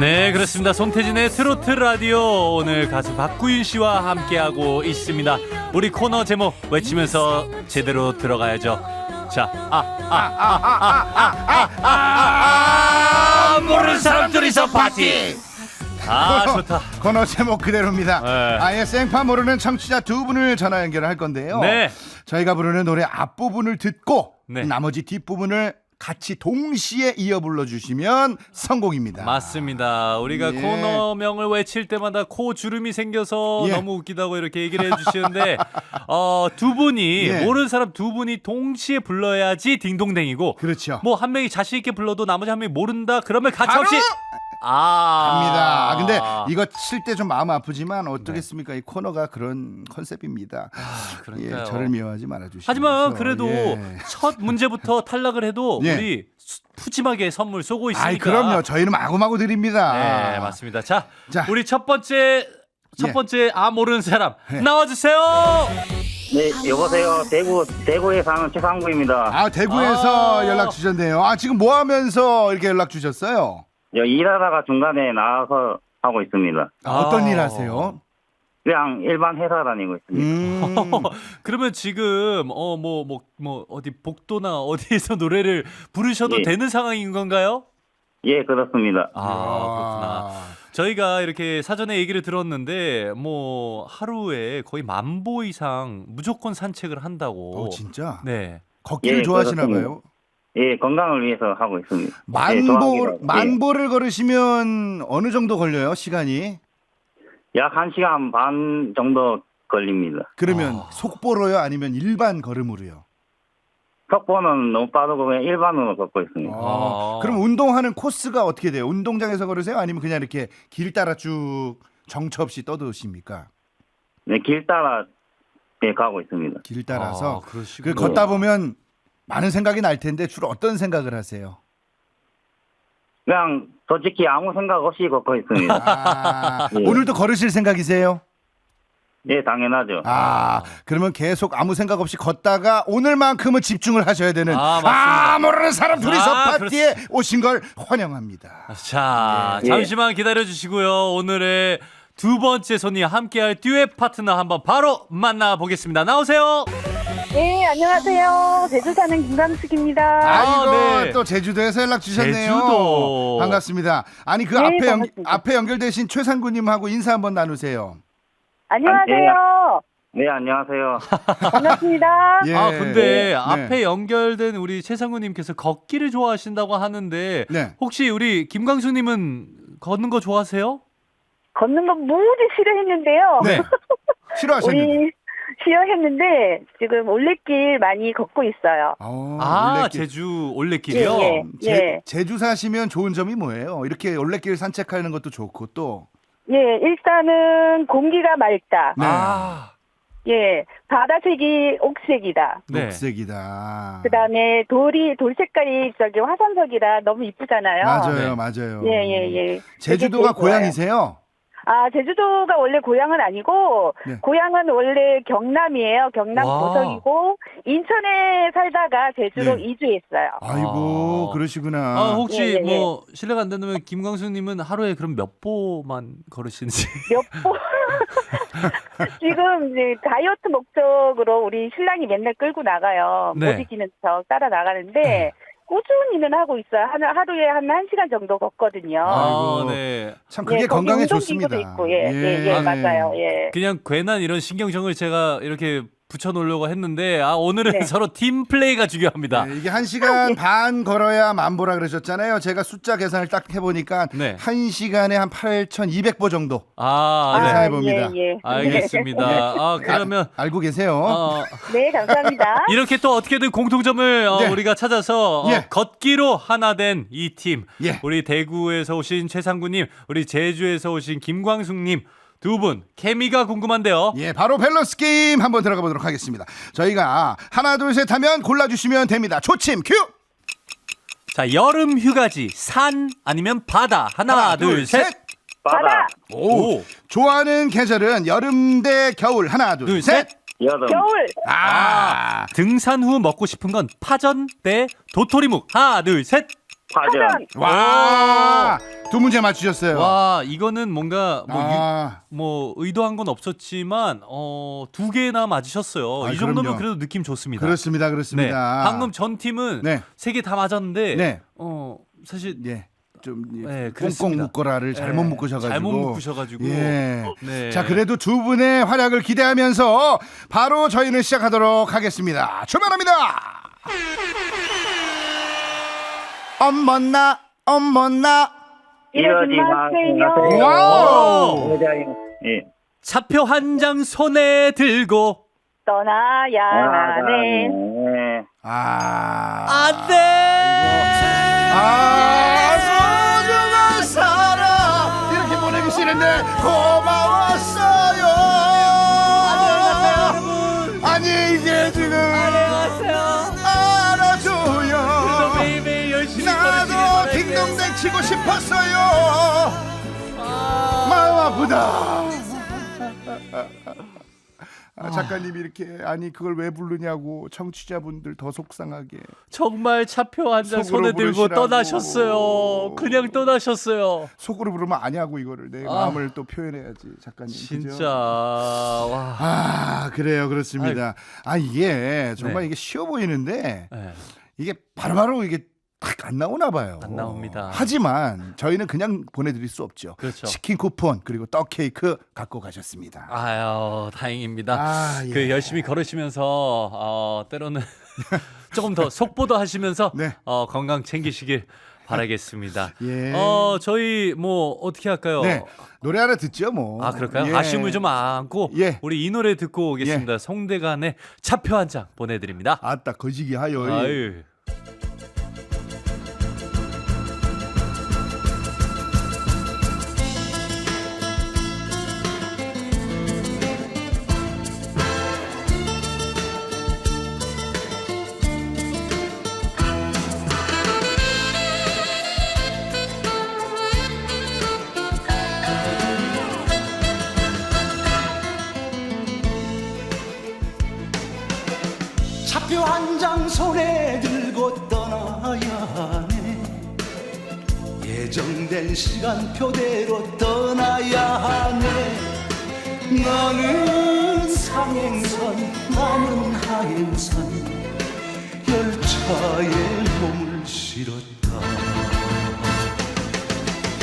네 그렇습니다 손태진의 트로트 라디오 오늘 가수 박구윤 씨와 함께하고 있습니다 우리 코너 제목 외치면서 제대로 들어가야죠 자 아 아 아 아 아 아 아 모르는 사람 둘이서 파티 아 좋다 코너 제목 그대로입니다. 네. 아예 생파 모르는 청취자 두 분을 전화 연결할 건데요. 네 저희가 부르는 노래 앞부분을 듣고 네. 나머지 뒷부분을 같이 동시에 이어 불러주시면 성공입니다. 맞습니다. 우리가 예. 코너명을 외칠 때마다 코 주름이 생겨서 예. 너무 웃기다고 이렇게 얘기를 해주시는데 어, 두 분이 예. 모르는 사람 두 분이 동시에 불러야지 딩동댕이고 그렇죠. 뭐 한 명이 자신 있게 불러도 나머지 한 명이 모른다 그러면 가차 바로 없이 아 합니다. 아, 근데 이거 칠 때 좀 마음 아프지만 어떻겠습니까? 이 코너가 그런 컨셉입니다. 아, 그러니까요. 예, 저를 미워하지 말아주시고. 하지만 그래도 첫 문제부터 탈락을 해도 예. 우리 수- 푸짐하게 선물 쏘고 있으니까 아이 그럼요. 저희는 마구마구 드립니다. 네 맞습니다. 자, 자. 우리 첫 번째 첫 예. 번째 아 모르는 사람 예. 나와 주세요. 네, 여보세요. 대구 대구에 사는 최상구입니다. 아 대구에서 아. 연락 주셨네요. 아 지금 뭐 하면서 이렇게 연락 주셨어요? 여 일하다가 중간에 나와서 하고 있습니다. 아, 어떤 아. 일 하세요? 그냥 일반 회사 다니고 있습니다. 음. 그러면 지금 어 뭐 뭐 뭐 어디 복도나 어디에서 노래를 부르셔도 예. 되는 상황인 건가요? 예, 그렇습니다. 아 그렇구나. 저희가 이렇게 사전에 얘기를 들었는데 뭐 하루에 거의 만보 이상 무조건 산책을 한다고. 어 진짜? 네. 걷기를 예, 좋아하시나 그렇습니다. 봐요. 예, 건강을 위해서 하고 있습니다. 예, 만보 좋아하기로. 만보를 걸으시면 어느 정도 걸려요? 시간이? 예, 약 1시간 반 정도 걸립니다. 그러면 아. 속보로요? 아니면 일반 걸음으로요? 속보는 너무 빠르고 그냥 일반으로 걷고 있습니다. 어, 아. 그럼 운동하는 코스가 어떻게 돼요? 운동장에서 걸으세요? 아니면 그냥 이렇게 길 따라 쭉 정처 없이 떠드십니까? 네, 길 따라 예, 가고 있습니다. 길 따라서 아, 그. 걷다 보면 많은 생각이 날 텐데 주로 어떤 생각을 하세요? 그냥 솔직히 아무 생각 없이 걷고 있습니다. 아, 예. 오늘도 걸으실 생각이세요? 예, 당연하죠. 아, 그러면 계속 아무 생각 없이 걷다가 오늘만큼은 집중을 하셔야 되는 아, 맞습니다. 아, 모르는 사람 둘이서 아, 파티에 오신 걸 환영합니다. 자, 예. 잠시만 기다려 주시고요. 오늘의 두 번째 손님 함께할 듀엣 파트너 한번 바로 만나 보겠습니다. 나오세요. 네, 안녕하세요. 제주 사는 김광숙입니다. 아이고 네. 또 제주도에서 연락 주셨네요. 제주도. 반갑습니다. 아니 그 네, 앞에 연, 반갑습니다. 앞에 연결되신 최상구님하고 인사 한번 나누세요. 안녕하세요. 네, 안녕하세요. 반갑습니다. 예. 아, 근데 네. 앞에 연결된 우리 최상우님께서 걷기를 좋아하신다고 하는데 네. 혹시 우리 김광수님은 걷는 거 좋아하세요? 걷는 거 무지 싫어했는데요. 네. 싫어하셨는데. 우리 싫어했는데 지금 올레길 많이 걷고 있어요. 어, 아, 올레길. 제주 올레길이요? 예, 예. 제, 제주 사시면 좋은 점이 뭐예요? 이렇게 올레길 산책하는 것도 좋고 또 예, 일단은 공기가 맑다. 네. 아, 예, 바다색이 옥색이다. 네. 녹색이다. 그다음에 돌이 돌 색깔이 저기 화산석이라 너무 이쁘잖아요. 맞아요, 네. 맞아요. 예, 예, 예. 제주도가. 고향이세요? 아, 제주도가 원래 고향은 아니고, 네. 고향은 원래 경남이에요. 경남 와. 고성이고, 인천에 살다가 제주로 네. 이주했어요. 아이고 아. 그러시구나. 아, 혹시 예, 예, 예. 뭐 실례가 안 된다면 김광수님은 하루에 그럼 몇 보만 걸으시는지? 몇 번. 지금 이제 다이어트 목적으로 우리 신랑이 맨날 끌고 나가요. 네. 못 이기는 척 따라 나가는데, 꾸준히는 하고 있어요. 한, 하루 에 한 1시간 정도 걷거든요. 아, 아이고. 네. 참 그게 예, 건강에 좋습니다. 있고, 예, 예, 예, 아, 맞아요. 예. 그냥 괜한 이런 신경정을 제가 이렇게 붙여놓으려고 했는데 아 오늘은 네. 서로 팀 플레이가 중요합니다. 네, 이게 한 시간 반 걸어야 만보라 그러셨잖아요. 제가 숫자 계산을 딱 해보니까 네. 한 시간에 한 8,200보 정도. 아, 네. 계산해 봅니다. 예, 예. 알겠습니다. 아 그러면 아, 알고 계세요? 어, 네, 감사합니다. 이렇게 또 어떻게든 공통점을 어, 네. 우리가 찾아서 어, 예. 걷기로 하나 된 이 팀. 예. 우리 대구에서 오신 최상구님, 우리 제주에서 오신 김광숙님 두 분 케미가 궁금한데요. 예, 바로 밸런스 게임 한번 들어가 보도록 하겠습니다. 저희가 하나 둘 셋 하면 골라 주시면 됩니다. 초침 큐. 자 여름 휴가지 산 아니면 바다 하나, 둘, 셋. 바다, 오. 오. 좋아하는 계절은 여름 대 겨울. 하나 둘, 둘, 셋. 셋. 여름, 겨울, 아. 등산 후 먹고 싶은 건 파전 대 도토리묵 하나 둘 셋. 파전. 와, 두 문제 맞추셨어요. 와 이거는 뭔가 뭐, 유- 아, 뭐 의도한 건 없었지만 어, 두 개나 맞으셨어요. 아, 이 정도면 그럼요. 그래도 느낌 좋습니다. 그렇습니다, 네. 그렇습니다. 방금 전 팀은 네. 세 개 다 맞았는데 네. 어 사실 예, 좀 예, 네, 꽁꽁. 묶어라를 잘못 네, 묶으셔가지고 잘못 묶으셔가지고 예. 네. 자, 그래도 두 분의 활약을 기대하면서 바로 저희는 시작하도록 하겠습니다. 출발합니다. 엄머나, 엄머나. 이러지 마세요. 와우. 예. 차표 한 장 손에 들고 떠나야 하네. 네. 아, 안돼. 아, 소중한 사람 이렇게 보내주시는데 고 싶었어요. 마음 아프다. 아, 작가님이 이렇게 아니 그걸 왜 부르냐고 청취자분들 더 속상하게 정말 차표 한 장 손에 들고 부르시라고. 떠나셨어요. 그냥 떠나셨어요. 속으로 부르면 아냐고 이거를 내 아. 마음을 또 표현해야지 작가님 진짜 그죠? 와. 아 그래요 그렇습니다 아 이게 정말 네. 이게 쉬워 보이는데 네. 이게 바로바로 이게 딱 안 나오나 봐요 안 나옵니다. 하지만 저희는 그냥 보내드릴 수 없죠 그렇죠. 치킨 쿠폰 그리고 떡 케이크 갖고 가셨습니다 아유 다행입니다. 아, 예. 그 열심히 걸으시면서 어, 때로는 조금 더 속보도 하시면서 네. 어, 건강 챙기시길 바라겠습니다. 예. 어 저희 뭐 어떻게 할까요? 네 노래 하나 듣죠 뭐 아 그럴까요? 예. 아쉬움을 좀 안고 예. 우리 이 노래 듣고 오겠습니다. 송대관의 차표 한 장 보내드립니다. 아따 거지기 하여 아유. 시간표대로 떠나야 하네. 너는 상행선 나는 하행선 열차에 몸을 실었다.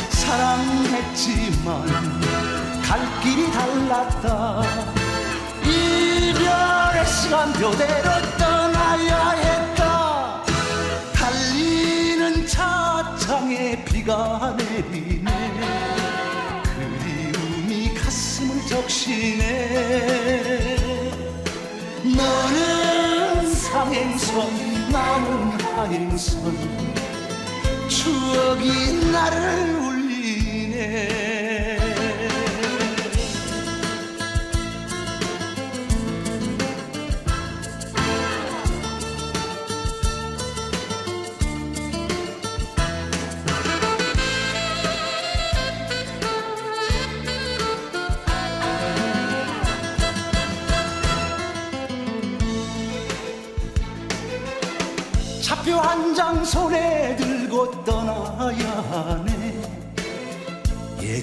사랑했지만 갈 길이 달랐다. 이별의 시간표대로 떠나야 했다. 달리는 차창에 비 가 내리네. 그리움이 가슴을 적시네. 너는 상행선 나는 하행선. 추억이 나를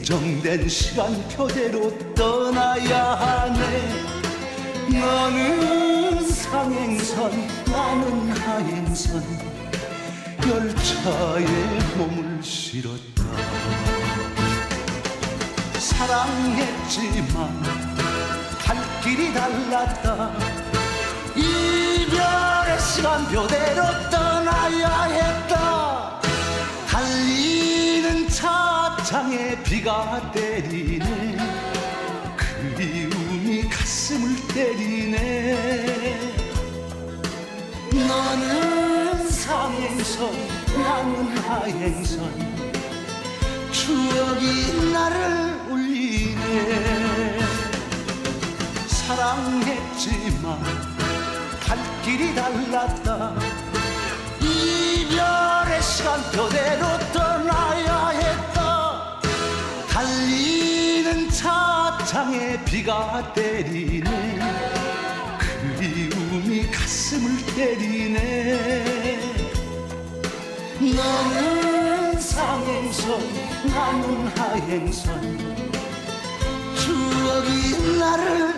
예정된 시간표대로 떠나야 하네. 너는 상행선 나는 하행선. 열차에 몸을 실었다. 사랑했지만 갈 길이 달랐다. 이별의 시간표대로 떠나야 했다 달리는 차창에 비가 때리네. 그리움이 가슴을 때리네. 너는 상행선 나는 하행선. 추억이 나를 울리네. 사랑했지만 갈 길이 달랐다. 이별의 시간표대로 떠나야 했다. 달리는 차창에 비가 때리네. 그리움이 가슴을 때리네. 너는 상행선 나는 하행선. 추억이 나를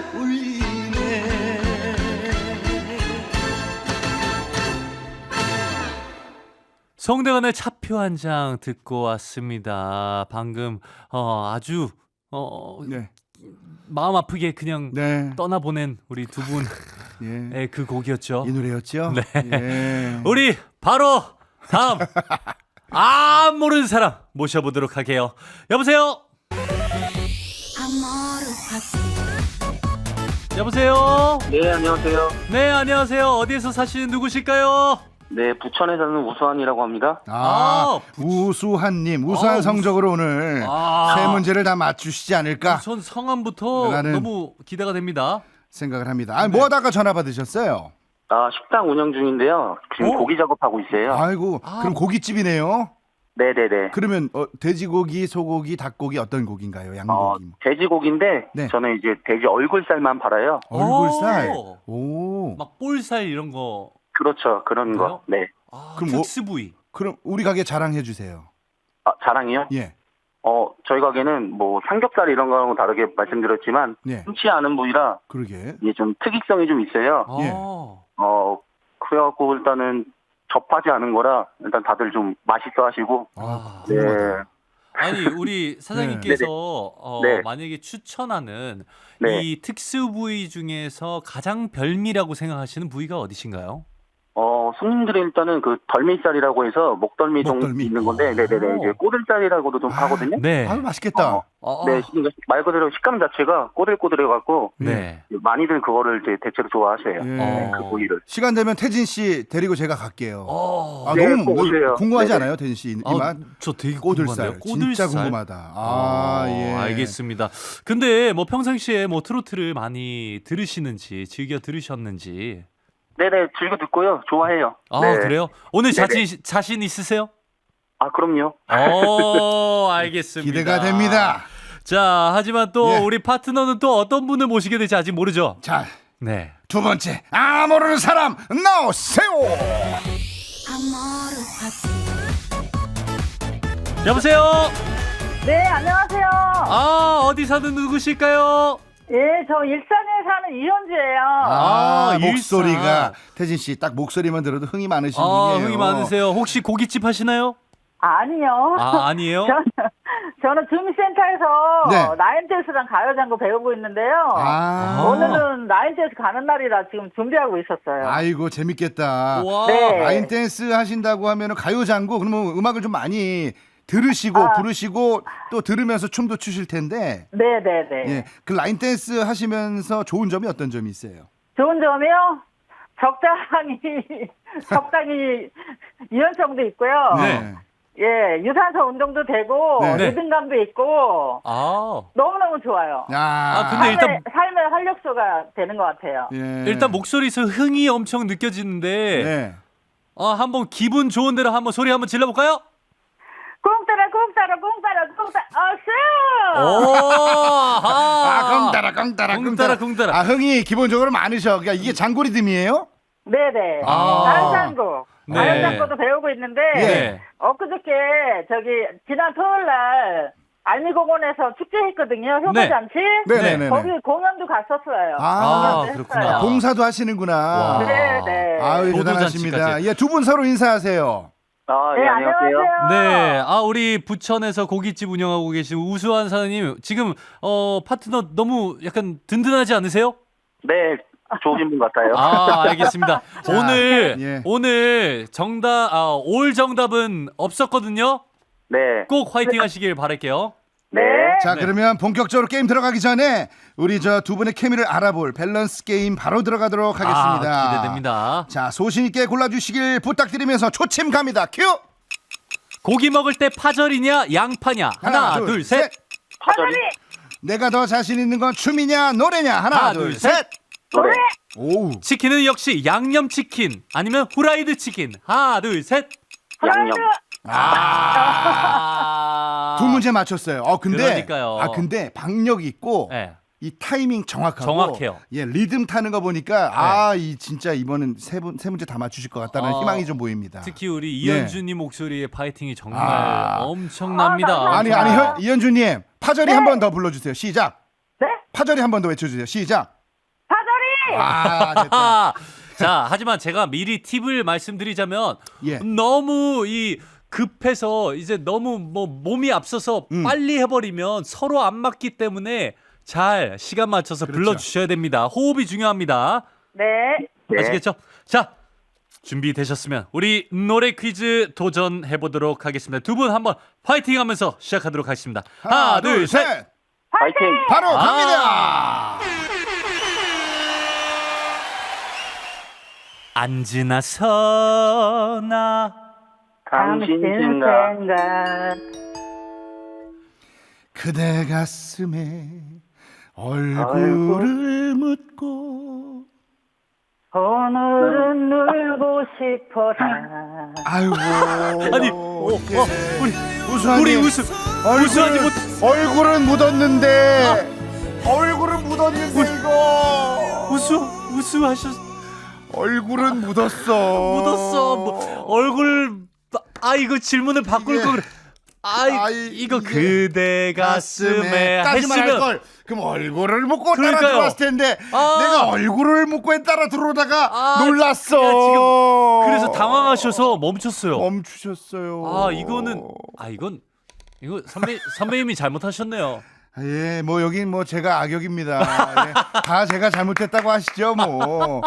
송대관의 차표 한 장 듣고 왔습니다. 방금 어, 아주 어, 네. 마음 아프게 그냥 네. 떠나보낸 우리 두 예. 분의 그 곡이었죠. 이 노래였죠? 네. 예. 우리 바로 다음 아 모르는 사람 모셔보도록 할게요. 여보세요. 여보세요. 네, 안녕하세요. 네 안녕하세요. 어디에서 사시는 누구실까요? 네, 부천에 사는 우수한이라고 합니다. 아, 아, 우수한님, 우수한 아, 성적으로 오늘 아. 세 문제를 다 맞추시지 않을까 전 성함부터 나는- 너무 기대가 됩니다. 생각을 합니다. 아, 네. 뭐 하다가 전화 받으셨어요? 아, 식당 운영 중인데요. 지금 어? 고기 작업하고 있어요. 아이고, 아. 그럼 고깃집이네요. 네네네. 그러면 어, 돼지고기, 소고기, 닭고기 어떤 고기인가요? 어, 양고기. 뭐. 돼지고기인데 네. 저는 이제 돼지 얼굴살만 팔아요. 얼굴살. 오. 오. 막 볼살 이런 거. 그렇죠, 그런 그래요? 거. 네. 아, 그럼 뭐- 특수 부위. 그럼 우리 가게 자랑해 주세요. 아, 자랑이요? 예. 어, 저희 가게는 뭐 삼겹살 이런 거하고 다르게 말씀드렸지만 예. 흔치 않은 부위라 그러게. 이게 좀 특이성이 좀 있어요. 아. 예. 어, 그래갖고 일단은 접하지 않은 거라 일단 다들 좀 맛있어 하시고. 아, 네. 궁금하다. 아니 우리 사장님께서 어, 네. 만약에 추천하는 네. 이 특수 부위 중에서 가장 별미라고 생각하시는 부위가 어디신가요? 어, 손님들이 일단은 그 덜미살이라고 해서 목덜미 종 목덜미. 있는 건데, 네네네. 이제 꼬들살이라고도 좀 하거든요. 네. 아유, 맛있겠다. 어, 어, 네, 그러니까 말 그대로 식감 자체가 꼬들꼬들해갖고, 네. 많이들 그거를 이제 대체로 좋아하세요. 예. 네, 그 부위를. 시간 되면 태진 씨 데리고 제가 갈게요. 어. 아, 네, 너무 꼭 오세요. 궁금하지 네네. 않아요, 태진 씨? 이 아, 맛? 저 되게 꼬들살. 궁금한데요. 진짜 궁금하다. 아, 아, 예. 알겠습니다. 근데 뭐 평상시에 뭐 트로트를 많이 들으시는지 즐겨 들으셨는지. 네네, 즐겨 듣고요. 좋아해요. 아 네. 그래요? 오늘 네네. 자신 자신 있으세요? 아, 그럼요. 어, 알겠습니다. 기대가 됩니다. 자, 하지만 또 예. 우리 파트너는 또 어떤 분을 모시게 될지 아직 모르죠. 자, 네. 두 번째. 아, 모르는 사람 나오세요. 여보세요. 네, 안녕하세요. 아, 어디 사는 누구실까요? 예, 저 일산에 사는 이현주예요. 아, 아, 목소리가. 태진 씨 딱 목소리만 들어도 흥이 많으신 아, 분이에요. 흥이 많으세요. 혹시 고깃집 하시나요? 아니요. 아, 아니에요? 저는, 저는 주민센터에서 네. 나인댄스랑 가요장구 배우고 있는데요. 아, 오늘은 나인댄스 가는 날이라 지금 준비하고 있었어요. 아이고 재밌겠다. 와. 네. 라인 댄스 하신다고 하면 가요 장구 그러면 음악을 좀 많이 들으시고 아. 부르시고 또 들으면서 춤도 추실 텐데 네 네 네. 예, 그 라인 댄스 하시면서 좋은 점이 어떤 점이 있어요? 좋은 점이요? 적당히, 적당히 유연성도 있고요. 네. 예, 유산소 운동도 되고, 네. 네. 리듬감도 있고, 아. 너무너무 좋아요. 야, 아, 근데 삶의, 일단- 삶의 활력소가 되는 것 같아요. 예. 일단 목소리에서 흥이 엄청 느껴지는데 네. 아, 한번 기분 좋은 대로 한번 소리 한번 질러 볼까요? 꽁 따라 꽁 따라 꽁 따라 꽁 따라 오! 어스! 아, 꽁따라 꽁따라 꽁따라, 꽁따라. 아, 흥이 기본적으로 많으셔. 그러니까 이게 장고 리듬이에요? 네네. 아. 가요장구. 네. 가요장구도 배우고 있는데, 네. 엊그저께, 저기, 지난 토요일 날, 알미공원에서 축제했거든요. 효과잔치. 네, 네, 네. 거기 공연도 갔었어요. 아, 공연도 그렇구나. 했어요. 봉사도 하시는구나. 와. 네, 네. 아유, 도도 잔치까지. 대단하십니다. 예, 두 분 서로 인사하세요. 아, 네, 예, 안녕하세요. 네, 아 우리 부천에서 고깃집 운영하고 계신 우수한 사장님 지금 어 파트너 너무 약간 든든하지 않으세요? 네, 좋으신 분 같아요. 아 알겠습니다. 오늘 예. 오늘 정답 아 올 정답은 없었거든요. 네. 꼭 화이팅 하시길 바랄게요. 네. 자, 네. 그러면 본격적으로 게임 들어가기 전에 우리 저 두 분의 케미를 알아볼 밸런스 게임 바로 들어가도록 하겠습니다. 아, 기대됩니다. 자, 소신 있게 골라주시길 부탁드리면서 초침 갑니다. 큐. 고기 먹을 때 파절이냐 양파냐 하나, 둘, 셋. 파절이. 내가 더 자신 있는 건 춤이냐 노래냐 하나, 하나, 둘, 둘, 셋. 노래. 오우. 치킨은 역시 양념 치킨 아니면 후라이드 치킨 하나, 둘, 셋. 양념. 아. 두 문제 맞췄어요. 어 근데 그러니까요. 아 근데 박력 있고 네. 이 타이밍 정확하고 정확해요. 예, 리듬 타는 거 보니까 아, 이 진짜 이번은 세, 분, 세 문제 다 맞추실 것 같다는 어, 희망이 좀 보입니다. 특히 우리 네. 이현주님 목소리의 파이팅이 정말 아. 엄청납니다. 아니 아니 현, 이현주 님 파절이 한 번 더 불러 주세요. 시작. 네? 파절이 한 번 더 외쳐 주세요. 시작. 사다리! 아 됐다. 아, 자, 하지만 제가 미리 팁을 말씀드리자면 예. 너무 이 급해서 이제 너무 뭐 몸이 앞서서 음. 빨리 해버리면 서로 안 맞기 때문에 잘 시간 맞춰서 그렇죠. 불러주셔야 됩니다. 호흡이 중요합니다. 네. 네. 아시겠죠? 자, 준비되셨으면 우리 노래 퀴즈 도전해 보도록 하겠습니다. 두 분 한번 파이팅 하면서 시작하도록 하겠습니다. 하나, 둘, 셋. 파이팅! 바로 아. 갑니다. 앉으나 서나 당신 생각. 그대 가슴에 얼굴을 묻고 오늘은 놀고 싶어라. 아이고 아니, 어, 어, 우리 우수하님 우리 우수 우수하님 얼굴은, 얼굴은 묻었는데. 얼굴은 묻었는데 이거. 우수 우수하셨 얼굴은 묻었어. 묻었어. 뭐, 얼굴 아 이거 질문을 바꿀 이게- 거 그래. 아 이- 아이, 이거 이게 그대 가슴에 까지만 했으면 할걸 그럼 얼굴을 묻고 따라 그러니까요. 들어왔을 텐데 아. 내가 얼굴을 묻고 따라 들어오다가 아, 놀랐어 야, 지금 그래서 당황하셔서 멈췄어요. 멈추셨어요 아 이거는 아 이건 이거 선배 선배님이 잘못하셨네요. 예, 뭐 여긴 뭐 제가 악역입니다. 예, 다 제가 잘못했다고 하시죠, 뭐.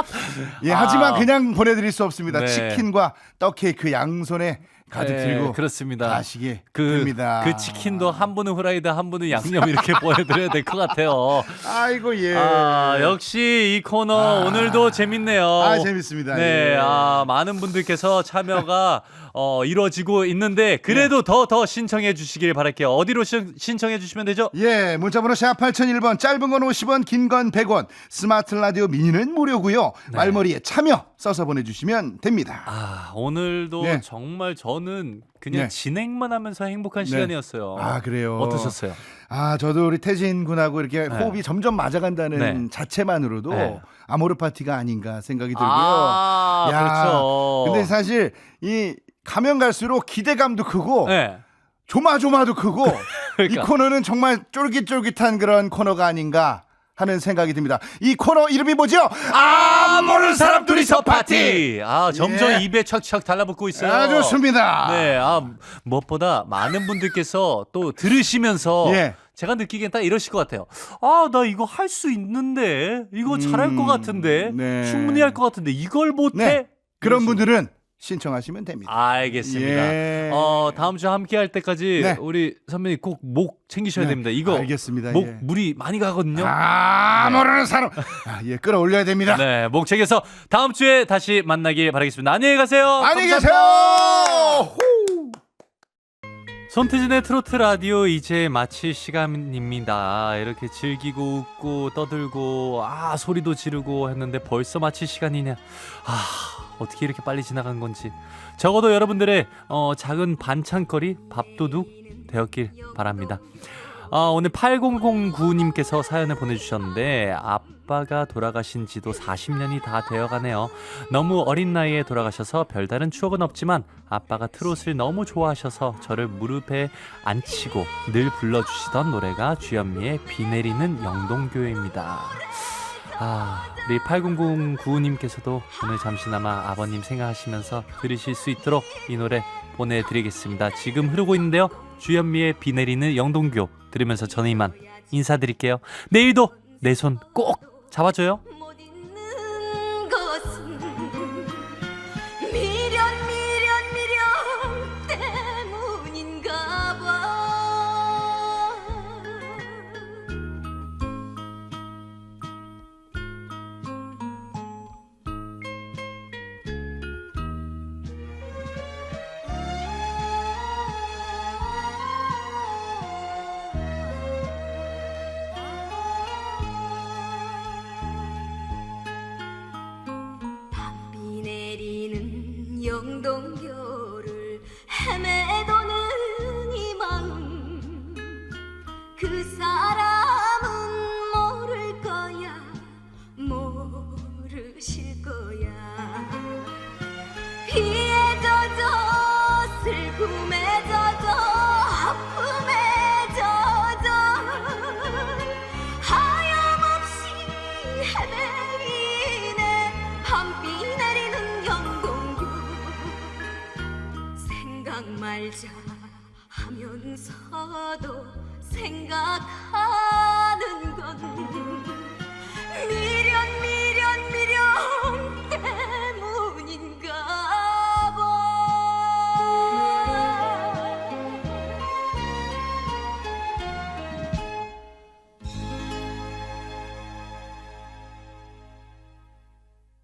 예, 하지만 아. 그냥 보내드릴 수 없습니다. 네. 치킨과 떡 케이크 양손에 가득 네, 들고 그렇습니다. 가시게 그, 됩니다. 그 치킨도 한 분은 후라이드 한 분은 양념 이렇게 보여드려야 될 것 같아요. 아이고 예. 아 역시 이 코너 아. 오늘도 재밌네요. 아, 재밌습니다. 네, 예. 아 많은 분들께서 참여가 어, 이루어지고 있는데 그래도 더더 신청해 주시길 바랄게요. 어디로 신, 신청해 주시면 되죠? 예, 문자번호 샵 8001번, 짧은 건 50원, 긴 건 100원, 스마트 라디오 미니는 무료고요. 말머리에 참여 써서 보내주시면 됩니다. 네. 아 오늘도 네. 정말 저는 그냥 네. 진행만 하면서 행복한 네. 시간이었어요. 아, 그래요? 어떠셨어요? 아, 저도 우리 태진 군하고 이렇게 네. 호흡이 점점 맞아간다는 네. 자체만으로도 네. 아모르 파티가 아닌가 생각이 들고요. 아 야, 그렇죠. 근데 사실 이 가면 갈수록 기대감도 크고 네. 조마조마도 크고 그러니까. 이 코너는 정말 쫄깃쫄깃한 그런 코너가 아닌가 하는 생각이 듭니다. 이 코너 이름이 뭐죠? 아 모르는 사람 둘이서 파티. 아 점점 예. 입에 착착 달라붙고 있어요. 아 좋습니다. 네, 아 무엇보다 많은 분들께서 또 들으시면서 예. 제가 느끼기엔 딱 이러실 것 같아요. 아, 나 이거 할 수 있는데, 이거 잘할 것 음, 같은데, 네. 충분히 할 것 같은데 이걸 못해. 네. 그런. 분들은 신청하시면 됩니다. 알겠습니다. 예. 어 다음 주 함께 할 때까지 네. 우리 선배님 꼭 목 챙기셔야 네, 됩니다. 이거 알겠습니다. 목 예. 물이 많이 가거든요. 아 모르는 사람. 아, 예 끌어올려야 됩니다. 네, 목 챙겨서 다음 주에 다시 만나길 바라겠습니다. 안녕히 가세요. 안녕히 감사합니다. 계세요. 후. 손태진의 트로트 라디오 이제 마칠 시간입니다. 이렇게 즐기고 웃고 떠들고 아 소리도 지르고 했는데 벌써 마칠 시간이냐. 아 어떻게 이렇게 빨리 지나간 건지. 적어도 여러분들의 어, 작은 반찬거리 밥도둑 되었길 바랍니다. 아, 오늘 8009님께서 사연을 보내주셨는데 아빠가 돌아가신 지도 40년이 다 되어가네요. 너무 어린 나이에 돌아가셔서 별다른 추억은 없지만 아빠가 트롯을 너무 좋아하셔서 저를 무릎에 앉히고 늘 불러주시던 노래가 주현미의 비 내리는 영동교회입니다. 아, 우리 8009님께서도 오늘 잠시나마 아버님 생각하시면서 들으실 수 있도록 이 노래 보내드리겠습니다. 지금 흐르고 있는데요. 주현미의 비 내리는 영동교 들으면서 저는 이만 인사드릴게요. 내일도 내 손 꼭 잡아줘요.